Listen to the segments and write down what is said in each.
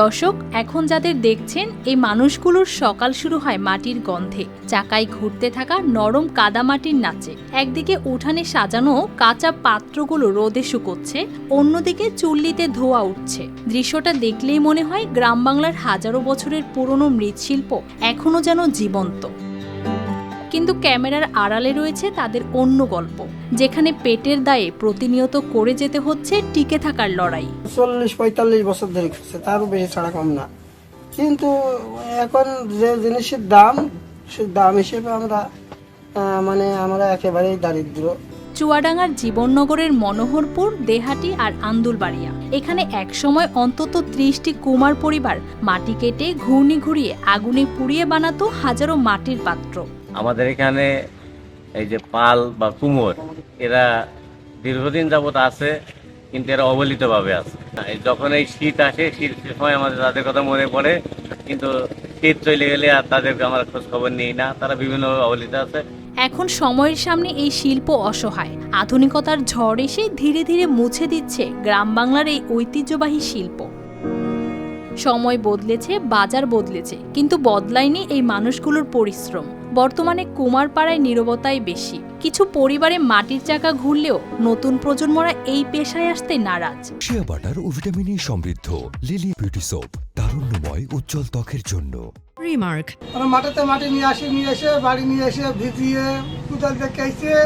দর্শক, এখন যাদের দেখছেন, এই মানুষগুলোর সকাল শুরু হয় মাটির গন্ধে। চাকায় ঘুরতে থাকা নরম কাদামাটির নাচে। একদিকে উঠানে সাজানো কাঁচা পাত্রগুলো রোদে শুকোচ্ছে অন্যদিকে চুল্লিতে ধোয়া উঠছে। দৃশ্যটা দেখলেই মনে হয় গ্রাম বাংলার হাজারো বছরের পুরনো মৃৎশিল্প এখনও যেন জীবন্ত। কিন্তু ক্যামেরার আড়ালে রয়েছে তাদের অন্য গল্প যেখানে পেটের দায়ে প্রতিনিয়ত করে যেতে হচ্ছে টিকে থাকার লড়াই। চল্লিশ পঁয়তাল্লিশ বছর ধরে করছে তারও বেশি ছাড়া কম না। কিন্তু এখন যে জিনিসের দাম সে দাম হিসেবে আমরা মানে আমরা একেবারেই দারিদ্র। চুয়াডাঙ্গার জীবননগরের মনোহরপুর দেহাটি আর আন্দুলবাড়িয়া। এখানে একসময় অন্তত ত্রিশটি কুমার পরিবার মাটি কেটে ঘূর্ণি ঘুরিয়ে আগুনে পুড়িয়ে বানাতো হাজারো মাটির পাত্র। আমাদের এখানে এই যে পাল বা কুমোর, এরা দীর্ঘদিন যাবত আছে, কিন্তু এরা অবলিতভাবে আছে। যখন এই শীত আসে শীতের সময় আমাদের তাদের কথা মনে পড়ে, কিন্তু শীত চলে গেলে আর তাদেরকে আমরা খোঁজ খবর নিই না। তারা বিভিন্নভাবে অবলিত আছে। এখন সময়ের সামনে এই শিল্প অসহায়। আধুনিকতার ঝড় এসে ধীরে ধীরে মুছে দিচ্ছে গ্রাম বাংলার এই ঐতিহ্যবাহী শিল্প। সময় বদলেছে, বাজার বদলেছে, কিন্তু বদলায়নি এই মানুষগুলোর পরিশ্রম। বর্তমানে কুমারপাড়ায় নীরবতাই বেশি। কিছু পরিবারে মাটির চাকা ঘুরলেও নতুন প্রজন্মরা এই পেশায় আসতে নারাজ। শিয়া বাটার ও ভিটামিন ই সমৃদ্ধ লিলি বিউটি সোপ তারুণ্যময় উজ্জ্বল ত্বকের জন্য। Remark. আমরা মাটিতে মাটি নিয়ে আসি নিয়ে এসে বাড়ি নিয়ে এসে ভিজিয়ে কুদাল দিয়ে কেসে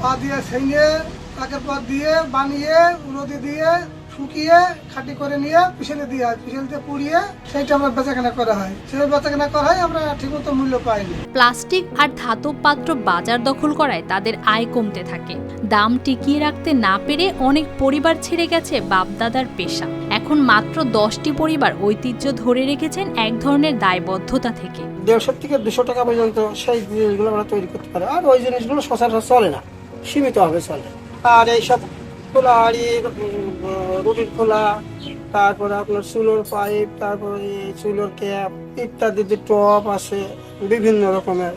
পা দিয়ে ছেঙে তাকে পর দিয়ে বানিয়ে রোদে দিয়ে শুকিয়ে খাটি করে নিয়ে পিছনে দিয়ে হয় পিছনে পুড়িয়ে সেইটা আমরা বেচাকেনা করা হয়। সেই বেচাকেনা করা হয় আমরা ঠিকমতো মূল্য পাইনি। প্লাস্টিক আর ধাতব পাত্র বাজার দখল করায় তাদের আয় কমতে থাকে। দাম টিকিয়ে রাখতে না পেরে অনেক পরিবার ছেড়ে গেছে বাপদাদার পেশা। এখন মাত্র দশটি পরিবার ঐতিহ্য ধরে রেখেছেন এক ধরনের দায়বদ্ধতা থেকে। দেড়শো থেকে দুশো টাকা পর্যন্ত সেই জিনিসগুলো আমরা তৈরি করতে পারি। আর ওই জিনিসগুলো সচরাচর চলে না। সীমিতভাবে চলে। আর এইসব খোলা হাড়ি রুটির খোলা, তারপরে আপনার চুলোর পাইপ, তারপরে চুলোর ক্যাপ ইত্যাদি যে টপ আছে, বিভিন্ন রকমের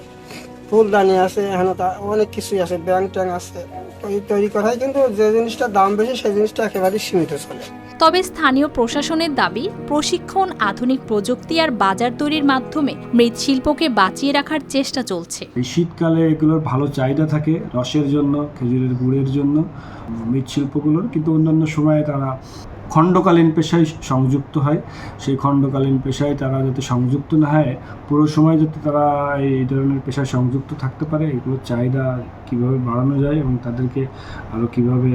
ফুলদানি আছে, এখানে অনেক কিছুই আছে ব্যাং ট্যাং আছে। তো এই তৈরি করায় কিন্তু যে জিনিসটার দাম বেশি, সেই জিনিসটা একেবারেই সীমিত চলে। তবে স্থানীয় প্রশাসনের দাবি, প্রশিক্ষণ, আধুনিক প্রযুক্তি আর বাজার তৈরির মাধ্যমে মৃৎশিল্পকে বাঁচিয়ে রাখার চেষ্টা চলছে। শীতকালে এগুলোর ভালো চাহিদা থাকে রসের জন্য, খেজুরের গুড়ের জন্য, মৃৎশিল্পগুলোর। কিন্তু অন্যান্য সময়ে তারা খণ্ডকালীন পেশায় সংযুক্ত হয়। সেই খণ্ডকালীন পেশায় তারা যাতে সংযুক্ত না হয়, পুরো সময় যাতে তারা এই ধরনের পেশায় সংযুক্ত থাকতে পারে এগুলোর চাহিদা কীভাবে বাড়ানো যায় এবং তাদেরকে আরও কীভাবে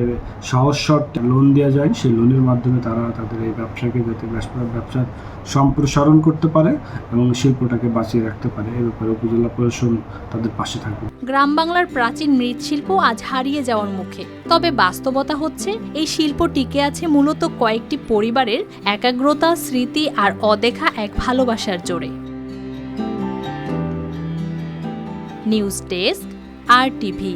সহজ শর্ট লোন দেওয়া যায়, সেই লোনের মাধ্যমে তারা তাদের এই ব্যবসাকে যাতে ব্যবসা ব্যবসার সম্প্রসারণ করতে পারে এবং শিল্পটাকে বাঁচিয়ে রাখতে পারে। এ ব্যাপারে উপজেলা প্রশাসন তাদের পাশে থাকবে। গ্রাম বাংলার প্রাচীন মৃৎশিল্প আজ হারিয়ে যাওয়ার মুখে। তবে বাস্তবতা হচ্ছে, এই শিল্প টিকে আছে মূলত কয়েকটি পরিবারের একাগ্রতা স্মৃতি আর অদেখা এক ভালোবাসার জোরে। News desk R TV.